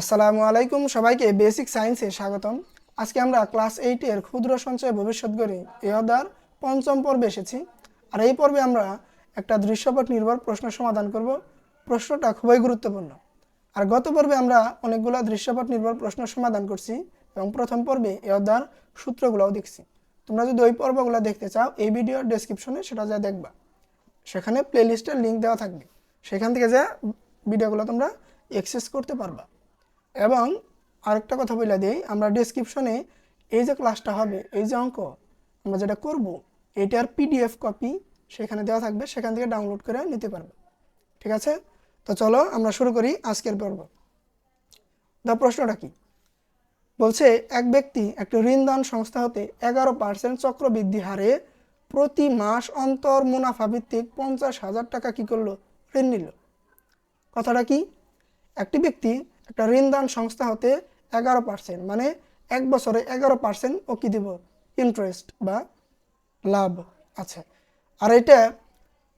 আসসালামু আলাইকুম সবাইকে বেসিক সায়েন্সে স্বাগতম। আজকে আমরা ক্লাস এইটের ক্ষুদ্র সঞ্চয় ভবিষ্যৎ গড়ি এ অধ্যার পঞ্চম পর্বে এসেছি। আর এই পর্বে আমরা একটা দৃশ্যপট নির্ভর প্রশ্ন সমাধান করব। প্রশ্নটা খুবই গুরুত্বপূর্ণ। আর গত পর্বে আমরা অনেকগুলো দৃশ্যপট নির্ভর প্রশ্ন সমাধান করছি এবং প্রথম পর্বে এ অধ্যার সূত্রগুলোও দেখছি। তোমরা যদি ওই পর্বগুলো দেখতে চাও, এই ভিডিওর ডেসক্রিপশনে সেটা যা দেখবা। সেখানে প্লেলিস্টের লিঙ্ক দেওয়া থাকবে। সেখান থেকে যা ভিডিওগুলো তোমরা অ্যাক্সেস করতে পারবা। এবং আরেকটা কথা বলে দিই, আমরা ডেসক্রিপশনে এই যে ক্লাসটা হবে, এই যে অঙ্ক, আমরা যেটা করব, এটার পিডিএফ কপি সেখানে দেওয়া থাকবে, সেখান থেকে ডাউনলোড করে নিতে পারবে। ঠিক আছে? তো চলো আমরা শুরু করি আজকের পর্ব। দা প্রশ্নটা কি? বলছে, এক ব্যক্তি একটি ঋণদান সংস্থা হতে এগারো পার্সেন্ট চক্রবৃদ্ধি হারে প্রতি মাস অন্তর মুনাফা ভিত্তিক পঞ্চাশ হাজার টাকা কি করল? ঋণ নিল। কথাটা কি? একটি ব্যক্তি একটা ঋণদান সংস্থা হতে এগারো পার্সেন্ট মানে এক বছরে এগারো পার্সেন্ট ও কি দিব? ইন্টারেস্ট বা লাভ আছে। আর এটা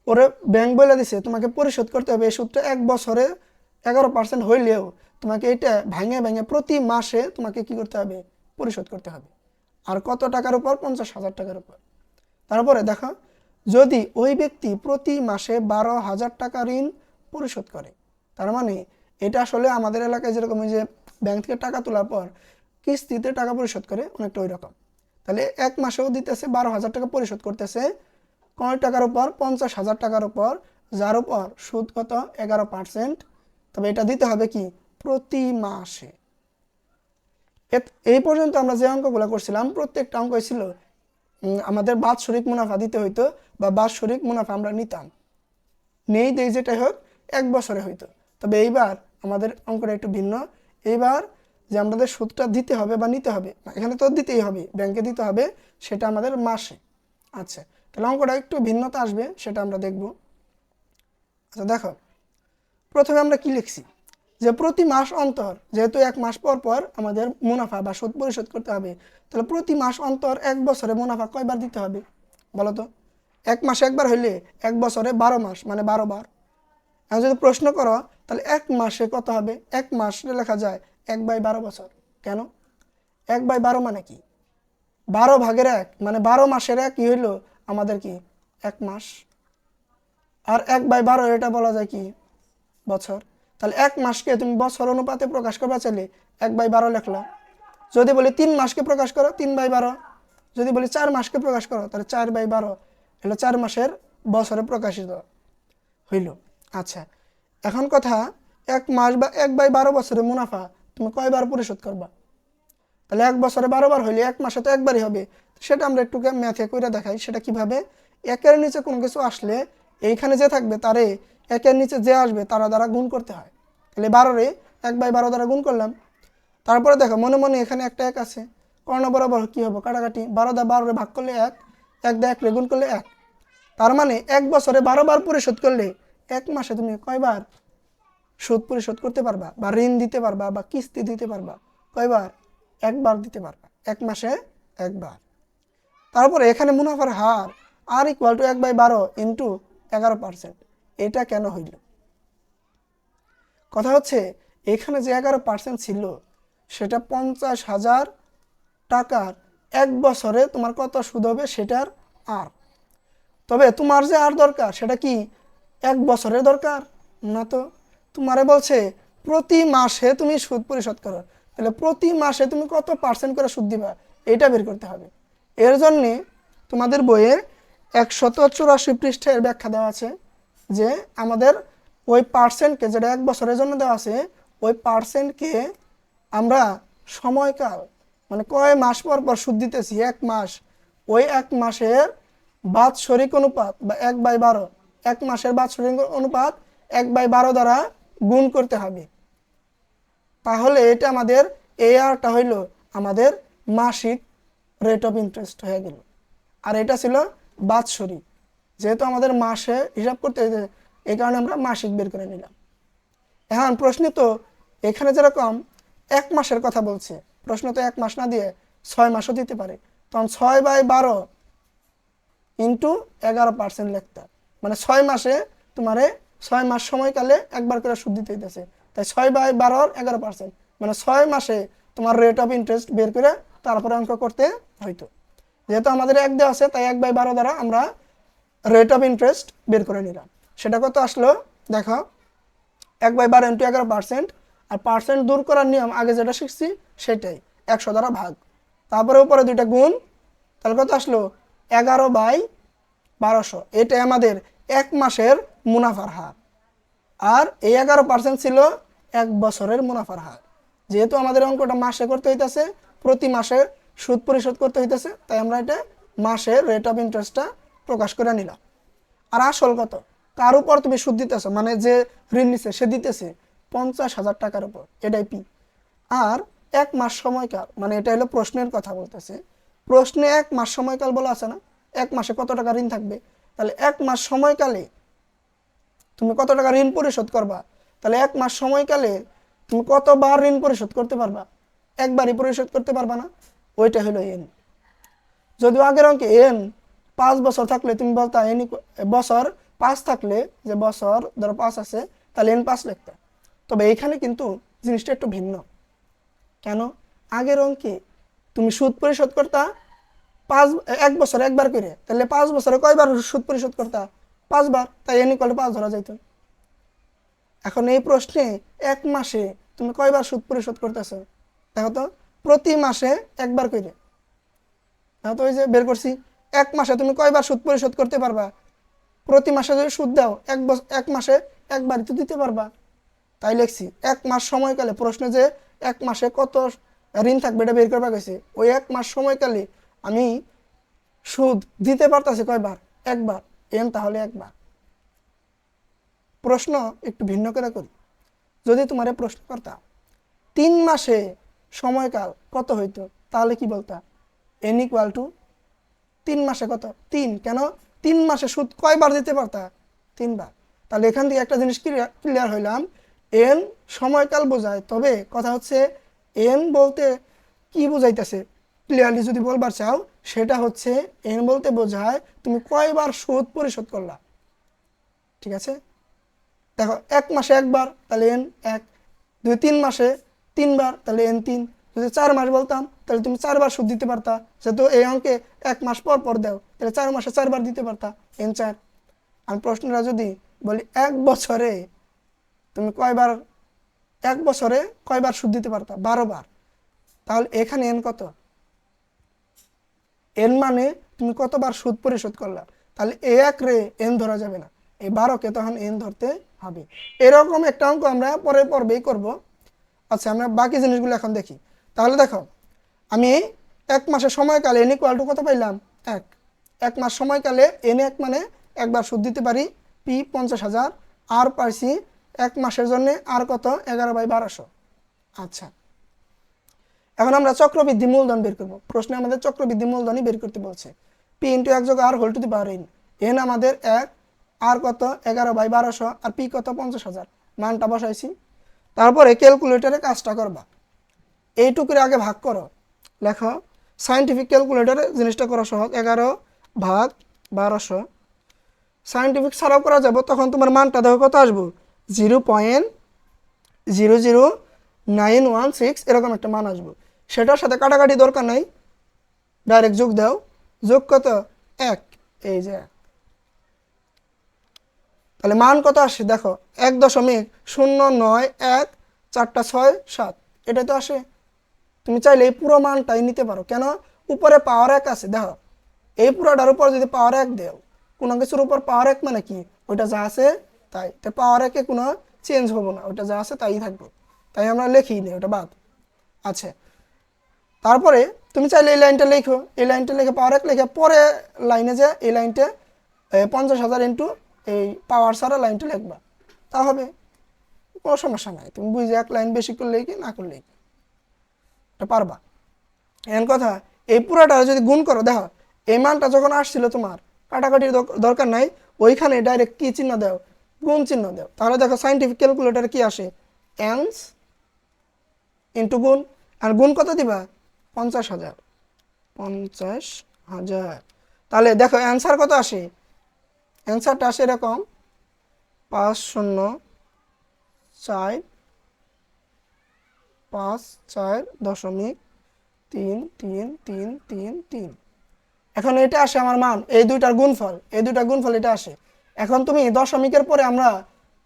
ওরে ব্যাংক বলে দিছে, তোমাকে পরিশোধ করতে হবে। এই সুদটা এক বছরে এগারো পার্সেন্ট হইলেও তোমাকে এটা ভেঙে ভেঙে প্রতি মাসে তোমাকে কি করতে হবে? পরিশোধ করতে হবে। আর কত টাকার উপর? পঞ্চাশ হাজার টাকার উপর। তারপরে দেখো, যদি ওই ব্যক্তি প্রতি মাসে বারো হাজার টাকা ঋণ পরিশোধ করে, তার মানে এটা আসলে আমাদের এলাকায় যেরকম যে ব্যাংক থেকে টাকা তোলার পর কিস্তিতে টাকা পরিশোধ করে অনেকটা ওই রকম তাহলে এক মাসেও দিতেছে বারো হাজার টাকা পরিশোধ করতেছে। কয় টাকার উপর পঞ্চাশ হাজার টাকার উপর, যার উপর সুদ কত? এগারো পার্সেন্ট। তবে এটা দিতে হবে কি? প্রতি মাসে। এই পর্যন্ত আমরা যে অঙ্কগুলো করছিলাম, প্রত্যেকটা অঙ্ক ছিল আমাদের বাৎসরিক মুনাফা দিতে হইতো বা বাৎসরিক মুনাফা আমরা নিতাম। নেই দেই যেটাই হোক, এক বছরে হইতো। তবে এইবার আমাদের অঙ্কটা একটু ভিন্ন। এইবার যে আমাদের সুদটা দিতে হবে বা নিতে হবে এখানে তো দিতেই হবে, ব্যাংকে দিতে হবে, সেটা আমাদের মাসে। আচ্ছা তাহলে অঙ্কটা একটু ভিন্নতা আসবে, সেটা আমরা দেখব। আচ্ছা দেখো, প্রথমে আমরা কি লিখছি? যে প্রতি মাস অন্তর, যেহেতু এক মাস পর পর আমাদের মুনাফা বা সুদ পরিশোধ করতে হবে, তাহলে প্রতি মাস অন্তর এক বছরে মুনাফা কয়বার দিতে হবে? বলো তো, এক মাসে একবার হইলে এক বছরে বারো মাস মানে বারো বার। এখন যদি প্রশ্ন করো, তাহলে এক মাসে কত হবে? এক মাস লেখা যায় এক বাই বারো বছর। কেন? এক বাই বারো মানে কি? বারো ভাগের এক মানে বারো মাসের এক হইল আমাদের কি? এক মাস। আর এক বাই বারো এটা বলা যায় কি? বছর। তাহলে এক মাসকে তুমি বছর অনুপাতে প্রকাশ করবা চাইলে এক বাই বারো লেখলা। যদি বলি তিন মাসকে প্রকাশ করো, তিন বাই বারো। যদি বলি চার মাসকে প্রকাশ করো, তাহলে চার বাই বারো এগুলো চার মাসের বছরে প্রকাশিত হইল। আচ্ছা এখন কথা, এক মাস বা এক বাই বারো বছরের মুনাফা তুমি কয়বার পরিশোধ করবা? তাহলে এক বছরে বারোবার হইলে এক মাসে তো একবারই হবে। সেটা আমরা একটু ম্যাথে করে দেখাই, সেটা কীভাবে? একের নিচে কোনো কিছু আসলে এইখানে যে থাকবে তারে একের নিচে যে আসবে তারা দ্বারা গুণ করতে হয়। তাহলে বারোরে এক বাই বারো দ্বারা গুণ করলাম। তারপরে দেখো, মনে মনে এখানে একটা এক আছে। কর্ণ বরাবর কী হবে? কাটাকাটি। বারো দা বারোরে ভাগ করলে এক এক দা এক রে গুণ করলে এক। তার মানে এক বছরে বারোবার পরিশোধ করলে এক মাসে তুমি কয়বার সুদ পরিশোধ করতে পারবা? বা ঋণ দিতে পারবা, বা কিস্তি দিতে পারবা? কয়বার? একবার দিতে পারবা। এক মাসে একবার। তারপরে এখানে মুনাফার হার আর ইকুয়াল টু এক বাই বারো ইন্টু এগারো পার্সেন্ট এটা কেন হইল? কথা হচ্ছে, এখানে যে এগারো পার্সেন্ট ছিল, সেটা পঞ্চাশ হাজার টাকার এক বছরে তোমার কত সুদ হবে সেটার আর। তবে তোমার যে আর দরকার, সেটা কি? এক বছরের দরকার। না তো? তোমারে বলছে, প্রতি মাসে তুমি সুদ পরিশোধ করো। তাহলে প্রতি মাসে তুমি কত পার্সেন্ট করে সুদ দিবা? এটা বের করতে হবে। এর জন্যে তোমাদের বইয়ে একশত চুরাশি পৃষ্ঠের ব্যাখ্যা দেওয়া আছে যে আমাদের ওই পার্সেন্টকে যেটা এক বছরের জন্য দেওয়া আছে, ওই পার্সেন্টকে আমরা সময়কাল মানে কয় মাস পর পর সুদ দিতেছি, এক মাস। ওই এক মাসের বাৎসরিক অনুপাত বা এক বাই বারো এক মাসের বাৎসরিক অনুপাত এক বাই বারো দ্বারা গুণ করতে হবে। তাহলে এটা আমাদের এই আরটা হইল আমাদের মাসিক রেট অফ ইন্টারেস্ট হয়ে গেল। আর এটা ছিল বাৎসরিক। যেহেতু আমাদের মাসে হিসাব করতে এই কারণে আমরা মাসিক বের করে নিলাম। এখন প্রশ্ন তো এখানে যেরকম এক মাসের কথা বলছে, প্রশ্ন তো এক মাস না দিয়ে ছয় মাসও দিতে পারে। তখন ছয় বাই বারো ইন্টু এগারো পার্সেন্ট লিখতে। মানে ছয় মাসে তোমারে ছয় মাস সময়কালে একবার করে সুদ দিতে হইতেছে। তাই ছয় বাই বারোর এগারো পার্সেন্ট মানে ছয় মাসে তোমার রেট অফ ইন্টারেস্ট বের করে তারপরে অঙ্ক করতে হইতো। যেহেতু আমাদের এক দেওয়া আছে, তাই এক বাই বারো দ্বারা আমরা রেট অফ ইন্টারেস্ট বের করে নিলাম। সেটা কত আসলো? দেখো, এক বাই বারো ইন্টু এগারো পার্সেন্ট আর পার্সেন্ট দূর করার নিয়ম আগে যেটা শিখছি, সেটাই। একশো দ্বারা ভাগ। তারপরে উপরে দুইটা গুণ। তাহলে কত আসলো? এগারো বাই বারোশো। এটা আমাদের এক মাসের মুনাফার হার। আর এই এগারো পার্সেন্ট ছিল এক বছরের মুনাফার হার। যেহেতু আমাদের অঙ্কটা মাসে করতে হইতেছে, প্রতি মাসে সুদ পরিশোধ করতে হইতেছে, তাই আমরা এটা মাসের রেট অফ ইন্টারেস্টটা প্রকাশ করে নিলাম। আর আসল কত? কার উপর তুমি সুদ দিতেছো? মানে যে ঋণ নিছে, সে দিতেছে পঞ্চাশ হাজার টাকার উপর। এটাই পি আর এক মাস সময়কাল মানে এটা হলো প্রশ্নের কথা বলতেছে। প্রশ্নে এক মাস সময়কাল বলা আছে না? এক মাসে কত টাকা ঋণ থাকবে? তাহলে এক মাস সময়কালে তুমি কত টাকা ঋণ পরিশোধ করবা? তাহলে এক মাস সময়কালে তুমি কতবার ঋণ পরিশোধ করতে পারবা? একবারই পরিশোধ করতে পারবা না। ওইটা হলো এন যদিও আগের অঙ্কে এন পাঁচ বছর থাকলে তুমি বলতা এন বছর পাঁচ থাকলে যে বছর, ধরো পাঁচ আছে, তাহলে এন পাঁচ লিখতে। তবে এইখানে কিন্তু জিনিসটা একটু ভিন্ন। কেন? আগের অঙ্কে তুমি সুদ পরিশোধ করতা পাঁচ, এক বছর, একবার করে। তাহলে পাঁচ বছরে কয়বার সুদ পরিশোধ করতা? পাঁচবার। তাই এন ইকুয়াল পাঁচ ধরা যাইত। এখন এই প্রশ্নে এক মাসে তুমি কয়বার সুদ পরিশোধ করতেছ? দেখো তো, প্রতি মাসে একবার করে। দেখো ওই যে বের করছি। এক মাসে তুমি কয়বার সুদ পরিশোধ করতে পারবা? প্রতি মাসে যদি সুদ দাও, এক বছর এক মাসে একবারই তো দিতে পারবা। তাই লিখছি, এক মাস সময়কালে। প্রশ্নে যে, এক মাসে কত ঋণ থাকবে এটা বের করবা গেছে ওই এক মাস সময়কালে আমি সুদ দিতে পারতাছি কয়বার? একবার। এন তাহলে একবার। প্রশ্ন একটু ভিন্ন করে করি। যদি তোমার প্রশ্ন করতাম তিন মাসে সময়কাল কত হইতো? তাহলে কি বলতা? এন ইকুয়াল টু তিন মাসে কত? তিন। কেন? তিন মাসে সুদ কয়বার দিতে পারতা? তিনবার। তাহলে এখান থেকে একটা জিনিস ক্লিয়ার হইলাম। এন সময়কাল বোঝায়, তবে কথা হচ্ছে এন বলতে কি বোঝাইতেছে? ক্লিয়ারলি যদি বলবার চাও, সেটা হচ্ছে এন বলতে বোঝায় তুমি কয়বার সুদ পরিশোধ করলা। ঠিক আছে? দেখো, এক মাসে একবার, তাহলে এন এক। যদি তিন মাসে তিনবার, তাহলে এন তিন। যদি চার মাস বলতাম, তাহলে তুমি চারবার সুদ দিতে পারতা। যেহেতু এই অঙ্কে এক মাস পর পর দাও, তাহলে চার মাসে চারবার দিতে পারতা, এন চার। আমি প্রশ্নটা যদি বলি, এক বছরে তুমি কয়বার, এক বছরে কয়বার সুদ দিতে পারতা? বারো বার। তাহলে এখানে এন কত? এন মানে তুমি কতবার সুদ পরিশোধ করলা? তাহলে এ এক রে এন ধরা যাবে না। এই বারোকে তখন এন ধরতে হবে। এরকম একটা অঙ্ক আমরা পরে পর্বেই করব। আচ্ছা আমরা বাকি জিনিসগুলো এখন দেখি। তাহলে দেখো, আমি এক মাসের সময়কালে এন ইকুয়াল টু কত পাইলাম? এক। এক মাস সময়কালে এন এক মানে একবার সুদ দিতে পারি পি পঞ্চাশ হাজার। আর পাইছি এক মাসের জন্য আর কত? এগারো বাই বারোশো। আচ্ছা এখন আমরা চক্রবৃদ্ধি মূলধন বের করব। প্রশ্নে আমাদের চক্রবৃদ্ধি মূলধনই বের করতে বলছে। পি ইন্টু এক যোগ আর whole to the power N N আমাদের এক আর কত? এগারো বাই বারোশো, আর পি কত? পঞ্চাশ হাজার। মানটা বসাইছি। তারপরে ক্যালকুলেটারে কাজটা করবা। এইটুকুরে আগে ভাগ করো। লেখো সাইন্টিফিক ক্যালকুলেটারে জিনিসটা করা সহজ এগারো ভাগ বারোশো। সাইন্টিফিক ছাড়াও করা যাব, তখন তোমার মানটা দেখো কত আসব? Zero point zero zero nine one six, এরকম একটা মান আসব। সেটার সাথে কাটাকাটি দরকার নাই। ডাইরেক্ট যোগ দাও। যোগ কত? এক। এই যে এক। তাহলে মান কত আসে? দেখো, এক দশমিক শূন্য নয় এক চারটা ছয় সাত। এটা তো আসে। তুমি চাইলে এই পুরো মানটাই নিতে পারো। কেন? উপরে পাওয়ার এক আছে। দেখো, এই পুরোটার উপর যদি পাওয়ার এক দেও, কোনো কিছুর উপর পাওয়ার এক মানে কি? ওইটা যা আছে তাই। তো পাওয়ার একে কোনো চেঞ্জ হব না। ওইটা যা আছে তাই থাকবে। তাই আমরা লিখি নি, ওটা বাদ। আছে তারপরে তুমি চাইলে এই লাইনটা লেখো, এই লাইনটা লেখে পাওয়ার এক লিখে পরে লাইনে যে এই লাইনটা পঞ্চাশ হাজার ইন্টু এই পাওয়ার ছাড়া লাইনটা লিখবা। তা হবে, কোনো সমস্যা নাই। তুমি বুঝে এক লাইন বেশি করলেই কি, না করলেই কি। এটা পারবা। এন কথা, এই পুরাটা যদি গুণ করো, দেখো, এই মানটা যখন আসছিল তোমার, কাটাকাটির দর- দরকার নাই, ওইখানে ডাইরেক্ট কী চিহ্ন দাও? গুণ চিহ্ন দাও। তাহলে দেখো সাইন্টিফিক ক্যালকুলেটারে কি আসে? এন্স ইন্টু গুণ। আর গুণ কত দিবা? পঞ্চাশ হাজার। পঞ্চাশ হাজার। তাহলে দেখো অ্যান্সার কত আসে? অ্যান্সারটা আসে এরকম, পাঁচ শূন্য চার, পাঁচ চার দশমিক তিন তিন তিন তিন তিন। এখন এটা আসে আমার মান, এই দুইটার গুণফল, এই দুইটার গুণফল এটা আসে। এখন তুমি দশমিকের পরে আমরা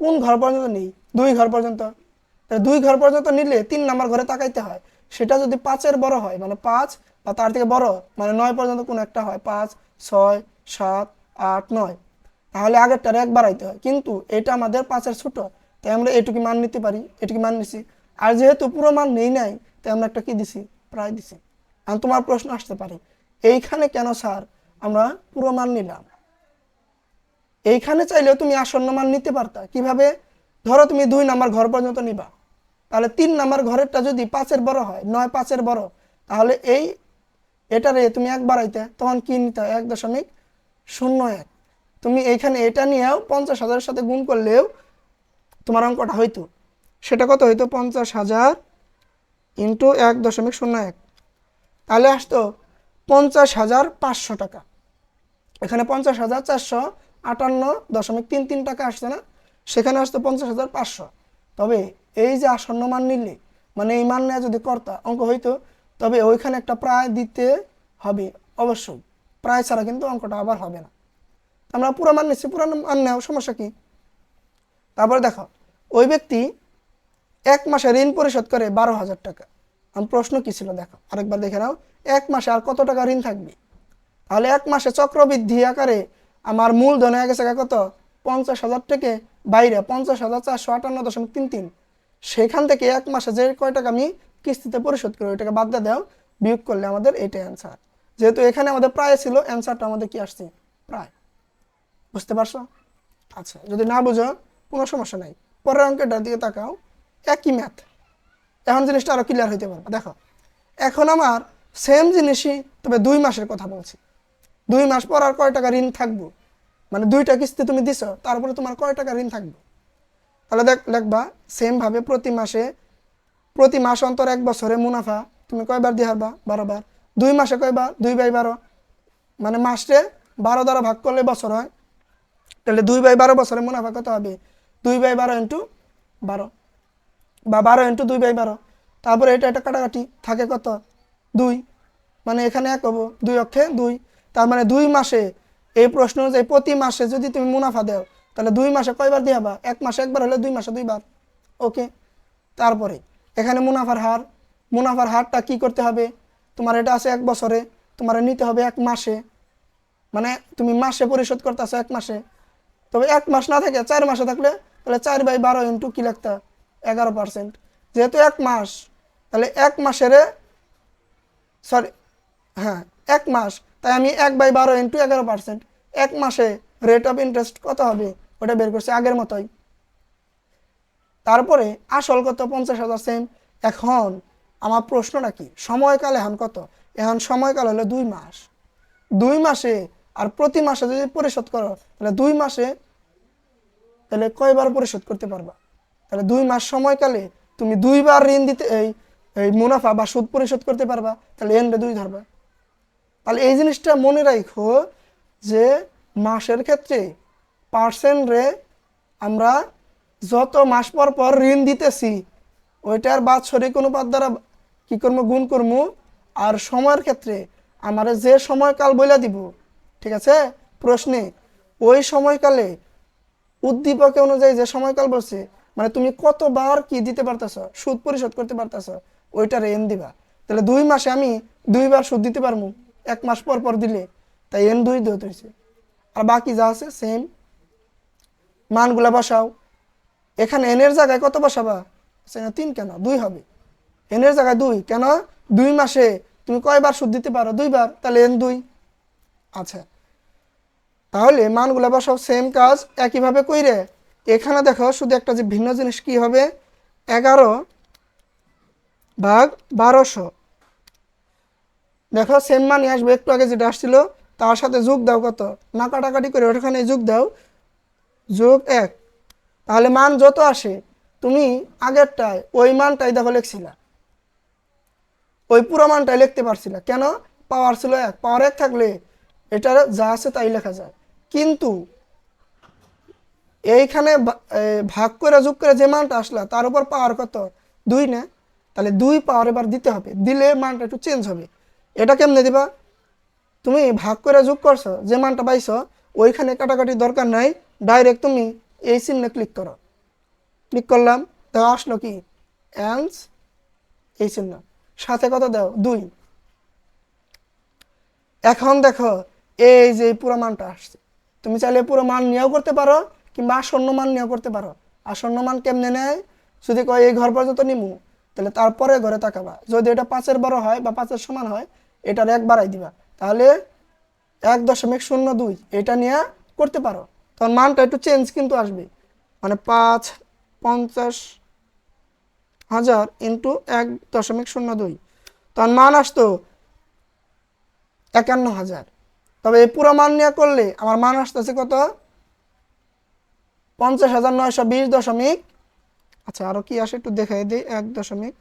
কোন ঘর পর্যন্ত নিই? দুই ঘর পর্যন্ত। দুই ঘর পর্যন্ত নিলে তিন নাম্বার ঘরে তাকাইতে হয়। সেটা যদি পাঁচের বড় হয় মানে পাঁচ বা তার থেকে বড় মানে নয় পর্যন্ত কোনো একটা হয়, পাঁচ, ছয়, সাত, আট, নয়, তাহলে আগেরটার এক বাড়াইতে হয়। কিন্তু এটা আমাদের পাঁচের ছোট, তাই আমরা এটুকু মান নিতে পারি, এটুকু মান নিছি। আর যেহেতু পুরো মান নেই নাই, তাই আমরা একটা কি দিছি? প্রায় দিছি। আর তোমার প্রশ্ন আসতে পারে, এইখানে কেন স্যার আমরা পুরো মান নিলাম? এইখানে চাইলেও তুমি আসন্ন মান নিতে পারতা। কীভাবে? ধরো তুমি দুই নাম্বার ঘর পর্যন্ত নিবা। তাহলে তিন নাম্বার ঘরেরটা যদি পাঁচের বড় হয়, নয় পাঁচের বড়, তাহলে এই এটারে তুমি এক বাড়াইতে তখন কি নিতে হয়? এক দশমিক শূন্য এক। তুমি এইখানে এটা নিয়েও পঞ্চাশ হাজারের সাথে গুণ করলেও তোমার অঙ্কটা হইতো। সেটা কত হইতো? পঞ্চাশ হাজার ইন্টু এক দশমিক শূন্য এক। তাহলে আসতো পঞ্চাশ হাজার পাঁচশো টাকা। এখানে পঞ্চাশ হাজার চারশো আটান্ন দশমিক তিন তিন টাকা আসছে না? সেখানে আসতো পঞ্চাশ হাজার পাঁচশো। তবে এই যে আসন্ন মান নিলে মানে এই মান নেওয়া যদি কর্তা অঙ্ক হইতো, তবে ওইখানে একটা প্রায় দিতে হবে, অবশ্যই। প্রায় ছাড়া কিন্তু অঙ্কটা আবার হবে না। আমরা পুরো মান নিচ্ছি পুরো মান নেও সমস্যা কি? তারপরে দেখো, ওই ব্যক্তি এক মাসে ঋণ পরিশোধ করে বারো হাজার টাকা। আমার প্রশ্ন কি ছিল দেখো, আরেকবার দেখে নাও। এক মাসে আর কত টাকা ঋণ থাকবে? তাহলে এক মাসে চক্রবৃদ্ধি আকারে আমার মূলধন হয়ে গেছে কত? পঞ্চাশ হাজার থেকে বাইরে, পঞ্চাশ হাজার চারশো আটান্ন দশমিক তিন তিন। সেখান থেকে এক মাসে যে কয় টাকা আমি কিস্তিতে পরিশোধ করি, ওই টাকা বাদ দাও, বিয়োগ করলে আমাদের এইটাই অ্যান্সার যেহেতু এখানে আমাদের প্রায় ছিল অ্যান্সারটা আমাদের কি আসছে? প্রায়। বুঝতে পারছ? আচ্ছা যদি না বুঝো, কোনো সমস্যা নাই। পরের অঙ্কেটার দিকে তাকাও, একই ম্যাথ এখন জিনিসটা আরও ক্লিয়ার হইতে পারবে। দেখো, এখন আমার সেম জিনিসই তবে দুই মাসের কথা বলছি। দুই মাস পর আর কয় টাকা ঋণ থাকব? মানে দুইটা কিস্তি তুমি দিছো, তারপরে তোমার কয় টাকা ঋণ থাকবে? তাহলে দেখ লিখবা সেম ভাবে প্রতি মাসে, প্রতি মাস অন্তর এক বছরে মুনাফা তুমি কয়বার দিয়ে হারবা? বারো বার। দুই মাসে কয়বার? দুই বাই বারো। মানে মাসে বারো দ্বারা ভাগ করলে বছর হয়। তাহলে দুই বাই বারো বছরে মুনাফা কত হবে? দুই বাই বারো ইন্টু বারো। বা বারো ইন্টু দুই বাই বারো। তারপরে এটা এটা কাটাকাটি। থাকে কত? দুই। মানে এখানে এক হব। দুই অক্ষে দুই। তার মানে দুই মাসে, এই প্রশ্ন অনুযায়ী প্রতি মাসে যদি তুমি মুনাফা দাও তাহলে দুই মাসে কয়বার দিয়ে হবা এক মাসে একবার হলে দুই মাসে দুইবার। ওকে তারপরে, এখানে মুনাফার হার। মুনাফার হারটা কি করতে হবে? তোমার এটা আছে এক বছরে, তোমার নিতে হবে এক মাসে। মানে তুমি মাসে পরিশোধ করতেছো এক মাসে। তবে এক মাস না থাকে, চার মাসে থাকলে তাহলে চার বাই বারো ইন্টু কী লাগতা? এগারো পার্সেন্ট। যেহেতু এক মাস, তাহলে এক মাসের সরি হ্যাঁ এক মাস। তাই আমি এক বাই বারো ইন্টু এগারো পার্সেন্ট। এক মাসে রেট অফ ইন্টারেস্ট কত হবে? ওটা বের করছি আগের মতোই। তারপরে আসল কত? পঞ্চাশ হাজার সেম এখন আমার প্রশ্নটা কি? সময়কাল এখন কত? এখন সময়কাল হলো দুই মাস। দুই মাসে আর প্রতি মাসে যদি পরিশোধ করো, তাহলে দুই মাসে তাহলে কয়বার পরিশোধ করতে পারবা? তাহলে দুই মাস সময়কালে তুমি দুইবার ঋণ দিতে, এই এই মুনাফা বা সুদ পরিশোধ করতে পারবা। তাহলে এন্ডে দুই ধরবা তাহলে এই জিনিসটা মনে রাখো যে মাসের ক্ষেত্রে পার্সেন্ট রে আমরা যত মাস পর পর ঋণ দিতেছি, ওইটার বাৎসরিক অনুপাত দ্বারা কি করব গুণ করব আর সময়ের ক্ষেত্রে আমার যে সময়কাল বইলা দিব, ঠিক আছে? প্রশ্নে, ওই সময়কালে উদ্দীপক অনুযায়ী যে সময়কাল বলছে মানে তুমি কতবার কি দিতে পারতেছ, সুদ পরিশোধ করতে পারতেছ, ওইটার এন দিবা। তাহলে দুই মাসে আমি দুইবার সুদ দিতে পারব এক মাস পর পর দিলে। তাই এন দুই দিতে হয়েছে আর বাকি যা আছে সেম মানগুলা বসাও। এখানে এনের জায়গায় কত বসাবা? তিন কেন? দুই হবে। এনের জায়গায় দুই। কেন? দুই মাসে তুমি কয়বার সুদ দিতে পারো? দুইবার। তাহলে এন দুই। আচ্ছা। তাহলে মানগুলা বসাও সেম কাজ একইভাবে কইরে। এখানে দেখো শুধু একটা যে ভিন্ন জিনিস কি হবে? এগারো ভাগ বারোশো। দেখো সেম মানই আসবে। একটু আগে যেটা আসছিল তার সাথে যোগ দাও কত? না কাটাকাটি করে ওখানে যোগ দাও। যোগ এক। তাহলে মান যত আসে, তুমি আগেরটায় ওই মানটাই দেখো লিখছিলা। ওই পুরো মানটাই লিখতে পারছিলা। কেন? পাওয়ার ছিল এক। পাওয়ার এক থাকলে এটার যা আছে তাই লেখা যায়। কিন্তু এইখানে ভাগ করে যোগ করে যে মানটা আসলা, তার উপর পাওয়ার কত? দুই না? তাহলে দুই পাওয়ার এবার দিতে হবে। দিলে মানটা একটু চেঞ্জ হবে। এটা কেমনে দিবা? তুমি ভাগ করে যোগ করছ, যে মানটা পাইছো, ওইখানে কাটাকাটি দরকার নাই ডাইরেক্ট তুমি এই চিহ্নে ক্লিক করো। ক্লিক করলাম দেখো আসলো কি? অ্যান্স এই চিহ্ন। সাথে কত দাও? দুই। এখন দেখো, এই যে পুরো মানটা আসছে। তুমি চাইলে পুরো মান নিয়েও করতে পারো, কিংবা আসন্ন মান নিয়েও করতে পারো। আসন্ন মান কেমনে নেয়? যদি কয় এই ঘর পর্যন্ত নিমু, তাহলে তারপরে ঘরে তাকাবা। যদি এটা পাঁচের বড় হয় বা পাঁচের সমান হয়, এটার এক বাড়াই দিবা। তাহলে এক দশমিক শূন্য দুই এটা নিয়ে করতে পারো। তখন মানটা একটু চেঞ্জ কিন্তু আসবে। মানে পাঁচ পঞ্চাশ হাজার ইন্টু এক দশমিক শূন্য দুই। তখন মান আসতো একান্ন হাজার। তবে এই পুরো মান নিয়ে করলে আমার মান আসতেছে কত? পঞ্চাশ হাজার নয়শো বিশ দশমিক। আচ্ছা আরও কি আসে একটু দেখাই দিই। এক দশমিক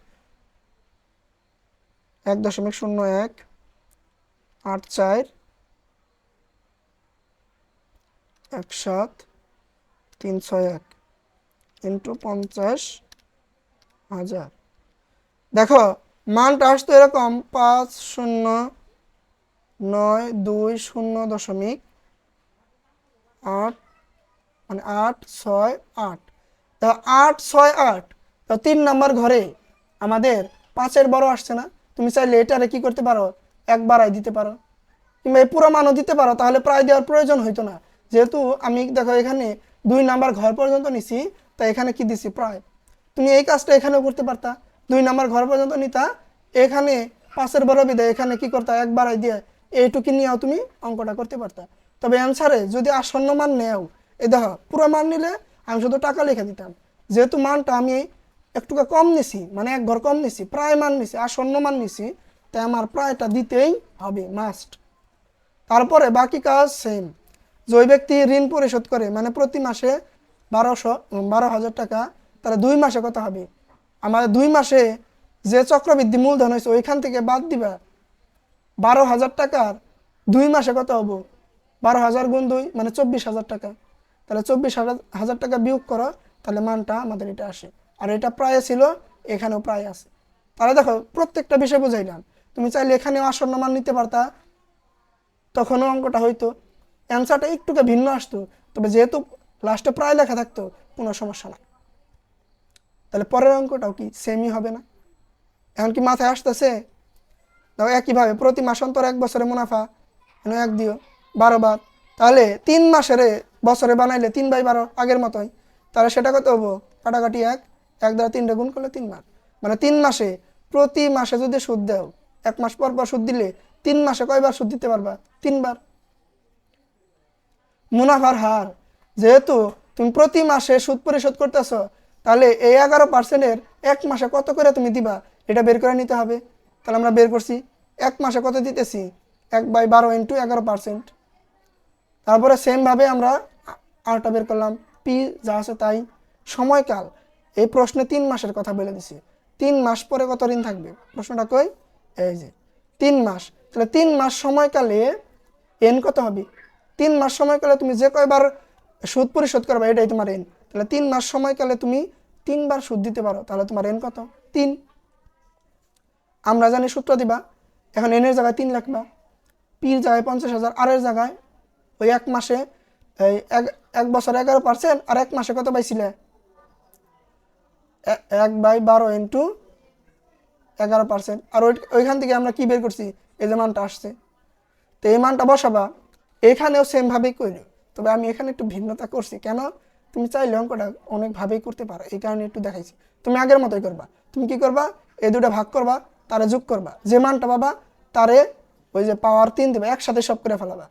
এক দশমিক শূন্য এক। আট, চার, এক, সাত, তিন, ছয়, এক ইন্টু পঞ্চাশ হাজার। দেখো, মানটা আসতো এরকম, পাঁচ শূন্য নয় দুই শূন্য দশমিক আট মানে আট, ছয়, আট। তা আট, ছয়, আট, তো তিন নম্বর ঘরে আমাদের পাঁচের বড় আসছে না? তুমি চাইলে এটারে কি করতে পারো? এক বাড়াই দিতে পারো। কিংবা পুরো মানও দিতে পারো, তাহলে প্রায় দেওয়ার প্রয়োজন হইতো না। যেহেতু আমি দেখো এখানে দুই নাম্বার ঘর পর্যন্ত নিছি, তা এখানে কি দিছি প্রায়? তুমি এই কাজটা এখানেও করতে পারতা। দুই নাম্বার ঘর পর্যন্ত নিতা, এখানে পাঁচের বড় বিদায়, এখানে কি করতা? এক বাড়াই দিয়ে এইটুকু নিয়েও তুমি, অঙ্কটা করতে পারতা। তবে অ্যান্সারে যদি আসন্ন মান নেও, এ দেখো, পুরো মান নিলে আমি শুধু টাকা লিখে দিতাম। যেহেতু মানটা আমি একটুকে কম নিছি মানে এক ঘর কম নিছি, প্রায় মান নিছি, আসন্ন মান নিছি তাই আমার প্রায়টা দিতেই হবে মাস্ট তারপরে বাকি কাজ সেম যে ওই ব্যক্তি ঋণ পরিশোধ করে মানে প্রতি মাসে বারোশো বারো হাজার টাকা, তাহলে দুই মাসে কত হবে? আমাদের দুই মাসে যে চক্রবৃদ্ধি মূলধন হয়েছে, ওইখান থেকে বাদ দিবা, বারো হাজার টাকার দুই মাসে কত হব? বারো হাজার গুণ দুই মানে চব্বিশ হাজার টাকা। তাহলে চব্বিশ হাজার হাজার টাকা বিয়োগ করো, তাহলে মানটা আমাদের এটা আসে। আর এটা প্রায় ছিল, এখানেও প্রায় আছে। তাহলে দেখো, প্রত্যেকটা বিষয় বুঝাইলাম। তুমি চাইলে এখানেও আসন্ন মান নিতে পারতা। তখনও অঙ্কটা হইতো। অ্যান্সারটা একটুকে ভিন্ন আসতো। তবে যেহেতু লাস্টে প্রায় লেখা থাকতো, কোনো সমস্যা নাই। তাহলে পরের অঙ্কটাও কি সেমই হবে না? এখন কি মাথায় আসতেছে? দেখো একইভাবে প্রতি মাস অন্তর এক বছরে মুনাফা মানে এক দিও, বারো বার তাহলে তিন মাসের বছরে বানাইলে তিন বাই বারো আগের মতোই। তাহলে সেটা কত হব? কাটাকাটি এক এক দ্বারা তিনটা গুণ করলে তিন মাস মানে তিন মাসে প্রতি মাসে যদি সুদ দাও এক মাস পর পর সুদ দিলে তিন মাসে কয়বার সুদ দিতে পারবা? তিনবার। মুনাফার হার। যেহেতু তুমি প্রতি মাসে সুদ পরিশোধ করতেছ, তাহলে এই এগারো পার্সেন্টের এক মাসে কত করে তুমি দিবা? এটা বের করে নিতে হবে। তাহলে আমরা বের করছি, এক মাসে কত দিতেছি? এক বাই বারো ইন্টু এগারো পার্সেন্ট তারপরে সেমভাবে আমরা আরটা বের করলাম পি যা আছে তাই। সময়কাল। এই প্রশ্নে তিন মাসের কথা বলে দিছি। তিন মাস পরে কত ঋণ থাকবে? প্রশ্নটা কই? এই যে, তিন মাস। তাহলে তিন মাস সময়কালে এন কত হবে? তিন মাস সময়কালে তুমি যে কয়বার সুদ পরিশোধ করবে, এটাই তোমার এন তাহলে তিন মাস সময়কালে তুমি তিনবার সুদ দিতে পারো, তাহলে তোমার এন কত? তিন। আমরা জানি সূত্র দিবা, এখন এনের জায়গায় তিন লিখবা পির জায়গায় পঞ্চাশ হাজার আরের জায়গায় ওই এক মাসে, এই এক এক বছর এগারো পার্সেন্ট আর এক মাসে কত পাইছিলে? এক বাই বারো ইন্টু এগারো পার্সেন্ট আর ওই ওইখান থেকে আমরা কি বের করছি? এই যে মানটা আসছে। তো এই মানটা বসাবা, এখানেও সেমভাবেই করো তবে আমি এখানে একটু ভিন্নতা করছি। কেন? তুমি চাইলে অঙ্কটা অনেকভাবেই করতে পারো। এই কারণে একটু দেখাইছি। তুমি আগের মতোই করবা। তুমি কি করবা? এই দুটো ভাগ করবা, তারে যোগ করবা। যে মানটা পাবা, তারে ওই যে পাওয়ার তিন দেবে, একসাথে সব করে ফেলাবা।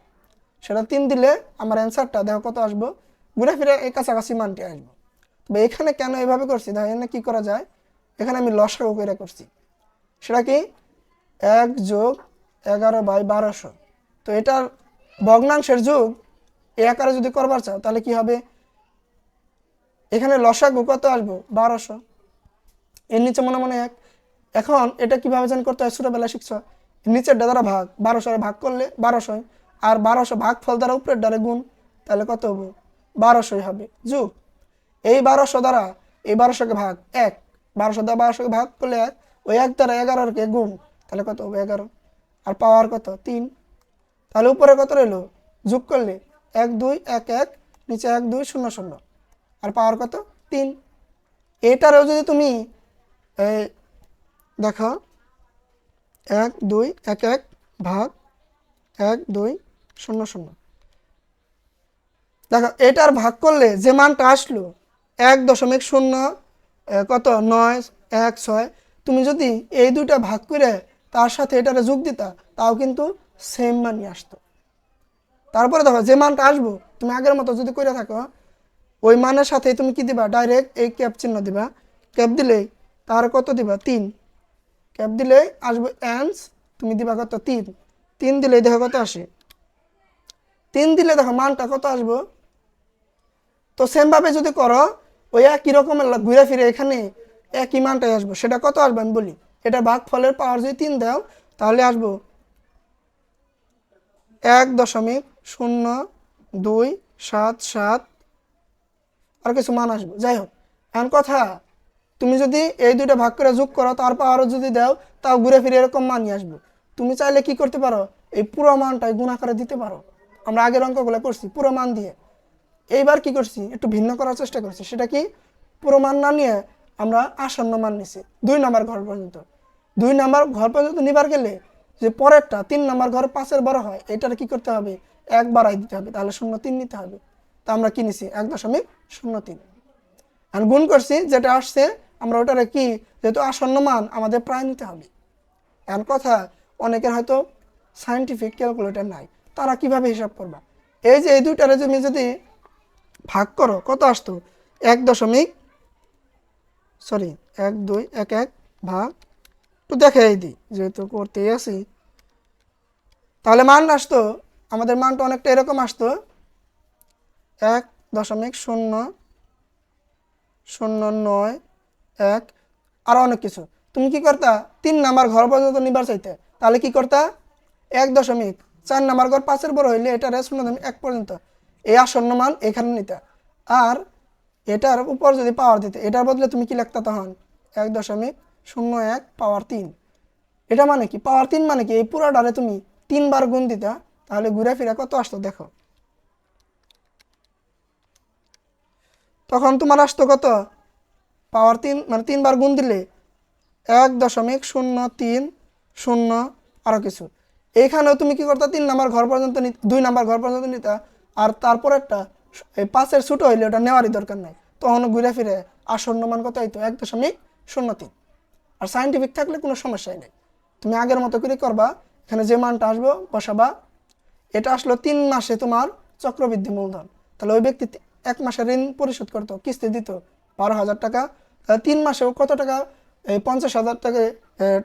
সেটা তিন দিলে আমার অ্যান্সারটা দেখো কত আসব? ঘুরে ফিরে এই কাছাকাছি মানটি আসব। তবে এখানে কেন এভাবে করছি? দেখো এখানে কি করা যায়? এখানে আমি লসাগু করে করছি। সেটা কি? এক যোগ এগারো বাই বারোশো। তো এটার ভগ্নাংশের যুগ এ আকারে যদি করবার চাও, তাহলে কি হবে? এখানে লসাগু কত আসব? বারোশো। এর নিচে মনে মনে এক। এখন এটা কীভাবে জানি করতে হয়? ছোটোবেলা শিখছ। নিচের দ্বারা ভাগ। বারোশো ভাগ করলে বারোশো আর বারোশো ভাগ ফল দ্বারা উপরের দ্বারা গুণ, তাহলে কত হব? বারোশোই হবে। যুগ। এই বারোশো দ্বারা এই বারোশোকে ভাগ এক। বারোশো দ্বারা বারোশোকে ভাগ করলে এক। ওই এক দ্বারা এগারোকে গুণ, তাহলে কত হবে এগারো? আর পাওয়ার কত? তিন। তাহলে উপরে কত রইল? যোগ করলে এক, দুই, এক এক, নিচে এক, দুই, শূন্য শূন্য। আর পাওয়ার কত? তিন। এটারও যদি তুমি দেখো, এক, দুই, এক এক ভাগ এক, দুই, শূন্য শূন্য। দেখো, এটার ভাগ করলে যে মানটা আসলো, এক দশমিক শূন্য কত? নয়, এক, ছয়। তুমি যদি এই দুইটা ভাগ করে তার সাথে এটারে যোগ দিতা, তাও কিন্তু সেম মানই আসতো। তারপরে দেখো, যে মানটা আসব, তুমি আগের মতো যদি করে থাকো, ওই মানের সাথে তুমি কি দিবা? ডাইরেক্ট এই ক্যাপ চিহ্ন দিবা। ক্যাপ দিলেই তার কত দিবা? তিন। ক্যাপ দিলেই আসবে অ্যান্স তুমি দিবা কত? তিন। তিন দিলেই দেখো কত আসে? তিন দিলে দেখো মানটা কত আসব? তো সেমভাবে যদি করো, ওই একই রকমের ঘুরে ফিরে এখানে একই মানটাই আসব। সেটা কত আসবে আমি বলি? এটা ভাগ ফলের পাওয়ার যদি তিন দাও, তাহলে আসব এক দশমিক শূন্য দুই সাত সাত। আর কিছু মান আসবে। যাই হোক, এখন কথা, তুমি যদি এই দুইটা ভাগ করে যোগ করো, তার পাওয়ারও যদি দাও, তাও ঘুরে ফিরে এরকম মানই আসবে। তুমি চাইলে কি করতে পারো? এই পুরো মানটাই গুণ আকারে দিতে পারো। আমরা আগের অঙ্কগুলো করছি পুরো মান দিয়ে। এইবার কি করছি? একটু ভিন্ন করার চেষ্টা করছি। সেটা কি? পুরো মান না নিয়ে আমরা আসন্ন মান নিছি। দুই নাম্বার ঘর পর্যন্ত। দুই নাম্বার ঘর পর্যন্ত নিবার গেলে যে পরেরটা, তিন নাম্বার ঘর পাঁচের বড় হয় এটার কি করতে হবে? এক বাড়াই দিতে হবে, তাহলে শূন্য তিন নিতে হবে। তা আমরা কি নিছি? এক দশমিক শূন্য তিন। আর গুণ করছি, যেটা আসছে, আমরা ওটারে কি? যেহেতু আসন্ন মান, আমাদের প্রায় নিতে হবে। এমন কথা, অনেকের হয়তো সায়েন্টিফিক ক্যালকুলেটর নাই। তারা কীভাবে হিসাব করবা? এই যে এই দুইটারে তুমি যদি ভাগ করো, কত আসতো? এক দশমিক সরি, এক, দুই, এক এক ভাগ। একটু দেখে দিই, যেহেতু করতেই আছি। তাহলে মান আসতো, আমাদের মানটা অনেকটা এরকম আসতো। এক দশমিক শূন্য শূন্য নয়, এক আরও অনেক কিছু। তুমি কি করতা? তিন নাম্বার ঘর পর্যন্ত নিবার চাইতে। তাহলে কি করতা? এক দশমিক চার নাম্বার ঘর পাঁচের বড় হইলে এটা শূন্য দশমিক এক পর্যন্ত। এই আসন্ন মান এখানে নিতে। আর এটার উপর যদি পাওয়ার দিতে, এটার বদলে তুমি কি লিখতা তখন? এক দশমিক শূন্য এক পাওয়ার তিন। এটা মানে কি? পাওয়ার তিন মানে কি? এই পুরাটারে তুমি তিনবার গুণ দিতা, তাহলে ঘুরে ফিরে কত আসতো দেখো। তখন তোমার আসতো কত? পাওয়ার তিন মানে তিনবার গুণ দিলে এক দশমিক শূন্য তিন শূন্য আরও কিছু। এইখানেও তুমি কি করতা? তিন নাম্বার ঘর পর্যন্ত দুই নাম্বার ঘর পর্যন্ত নিতা, আর তারপর একটা পাঁচের ছোটো হইলে ওটা নেওয়ারই দরকার নাই। তখন ঘুরে ফিরে আসন্ন মান কত হইতো? এক দশমিক শূন্য তিন। আর সাইন্টিফিক থাকলে কোনো সমস্যাই নেই। তুমি আগের মতো করে করবা, এখানে যে মানটা আসব, বসাবা। এটা আসলো তিন মাসে তোমার চক্রবৃদ্ধি মূলধন। তাহলে ওই ব্যক্তি এক মাসে ঋণ পরিশোধ করতো, কিস্তি দিত বারো হাজার টাকা। তাহলে তিন মাসেও কত টাকা এই পঞ্চাশ হাজার টাকা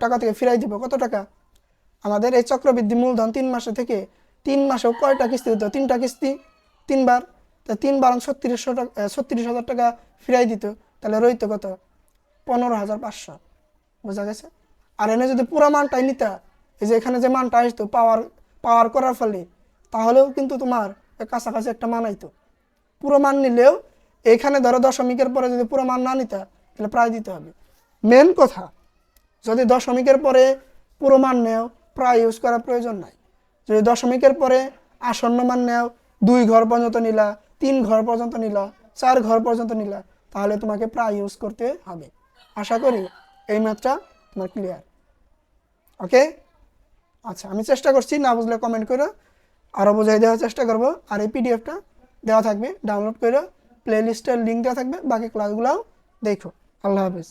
টাকা থেকে ফিরাই দিব, কত টাকা? আমাদের এই চক্রবৃদ্ধি মূলধন তিন মাসে থেকে তিন মাসেও কয়টা কিস্তি দিত? তিনটা কিস্তি, তিনবার। তা তিনবার ছত্রিশশো টাকা ছত্রিশ হাজার টাকা ফিরাই দিত, তাহলে রইত কত? পনেরো হাজার পাঁচশো। বোঝা গেছে? আর এনে যদি পুরো মানটাই নিতা, এই যে এখানে যে মানটা আসতো, পাওয়ার পাওয়ার করার ফলে, তাহলেও কিন্তু তোমার কাছাকাছি একটা মান আইতো। পুরো মান নিলেও, এখানে ধরো দশমিকের পরে যদি পুরো মান না নিতা, তাহলে প্রায় দিতে হবে। মেন কথা, যদি দশমিকের পরে পুরো মান নেও, প্রায় ইউজ করার প্রয়োজন নাই। যদি দশমিকের পরে আসন্ন মান নেও, দুই ঘর পর্যন্ত নিলা তিন ঘর পর্যন্ত নিলা, চার ঘর পর্যন্ত নিলা, তাহলে তোমাকে প্রায় ইউজ করতে হবে। আশা করি এই ম্যাথটা তোমার ক্লিয়ার ওকে আচ্ছা আমি চেষ্টা করছি না বুঝলে কমেন্ট করো আরও বোঝাই দেওয়ার চেষ্টা করব। আর এই পিডিএফটা দেওয়া থাকবে ডাউনলোড করে প্লে লিস্টের লিঙ্ক দেওয়া থাকবে, বাকি ক্লাসগুলোও দেখো। আল্লাহ হাফিজ।